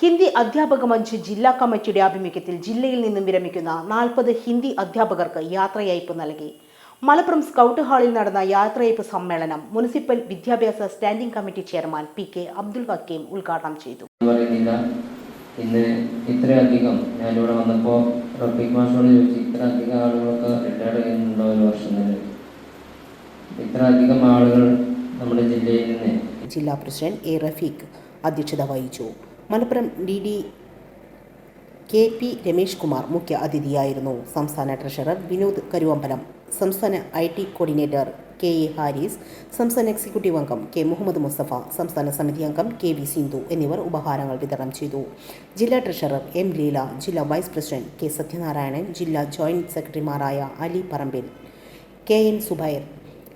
ഹിന്ദി അധ്യാപക മഞ്ച് ജില്ലാ കമ്മിറ്റിയുടെ ആഭിമുഖ്യത്തിൽ ജില്ലയിൽ നിന്നും വിരമിക്കുന്ന നാൽപ്പത് ഹിന്ദി അധ്യാപകർക്ക് യാത്രയയപ്പ് നൽകി. മലപ്പുറം സ്കൗട്ട് ഹാളിൽ നടന്ന യാത്രയയപ്പ് സമ്മേളനം മുനിസിപ്പൽ വിദ്യാഭ്യാസ standing committee chairman P K Abdul വക്കീം ഉദ്ഘാടനം ചെയ്തു. ഇന്ന് ഇത്രയധികം ഞാനിവിടെ വന്നപ്പോൾ റഫീഖ് മാഷോട് ചോദിച്ചു ഇത്ര അധികം ആളുകളൊക്കെ റിട്ടയർഡ് ചെയ്യുന്നുണ്ടോ ഒരു വർഷം തന്നെ ഇത്ര അധികം ആളുകൾ നമ്മുടെ ജില്ലയിൽ നിന്ന് ജില്ലാ പ്രസിഡന്റ് എ റഫീഖ് അധ്യക്ഷത വഹിച്ചു. Malappuram D D K P Ramesh Kumar മുഖ്യ അതിഥിയായിരുന്നു. സംസ്ഥാന ട്രഷറർ വിനോദ് കരുവമ്പലം സംസ്ഥാന I T coordinator K A Haris സംസ്ഥാന എക്സിക്യൂട്ടീവ് അംഗം കെ മുഹമ്മദ് മുസ്തഫ സംസ്ഥാന സമിതി അംഗം കെ വി സിന്ധു എന്നിവർ ഉപഹാരങ്ങൾ വിതരണം ചെയ്തു. ജില്ലാ ട്രഷറർ എം ലീല ജില്ലാ വൈസ് പ്രസിഡന്റ് കെ സത്യനാരായണൻ ജില്ലാ ജോയിന്റ് സെക്രട്ടറിമാരായ അലി പറമ്പിൽ കെ എൻ സുബൈർ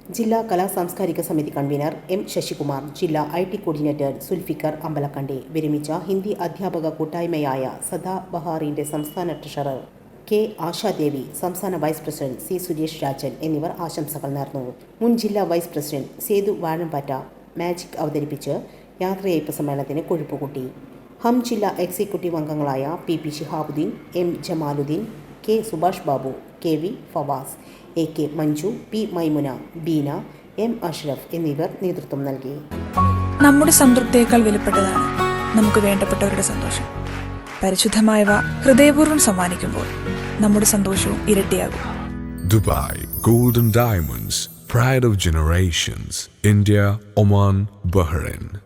ജില്ലാ കലാ സാംസ്കാരിക സമിതി കൺവീനർ എം ശശികുമാർ ജില്ലാ I T coordinator Sulfikar Ambalakandi വിരമിച്ച ഹിന്ദി അധ്യാപക കൂട്ടായ്മയായ സദാ ബഹാറിന്റെ സംസ്ഥാന ട്രഷറർ കെ ആശാദേവി സംസ്ഥാന vice president C Suresh Rajan എന്നിവർ ആശംസകൾ നേർന്നു. മുൻ ജില്ലാ vice president Sethu Vazhampatta magic അവതരിപ്പിച്ച് യാത്രയയപ്പ് സമ്മേളനത്തിന് കൊഴുപ്പുകൂട്ടി. ഹം ജില്ലാ എക്സിക്യൂട്ടീവ് അംഗങ്ങളായ P P Shihabuddin M Jamaluddin K Subhash Babu K V Fawas A K Manju P Maimuna Beena M Ashraf എന്നിവർ നേതൃത്വം നൽകി. നമ്മുടെ സംതൃപ്തിയേക്കാൾ വിലപ്പെട്ടതാണ് നമുക്ക് വേണ്ടപ്പെട്ടവരുടെ സന്തോഷം. പരിശുദ്ധമായവ ഹൃദയപൂർവം സമ്മാനിക്കുമ്പോൾ നമ്മുടെ സന്തോഷവും ഇരട്ടിയാകും. Dubai golden diamonds pride of generations India Oman Bahrain.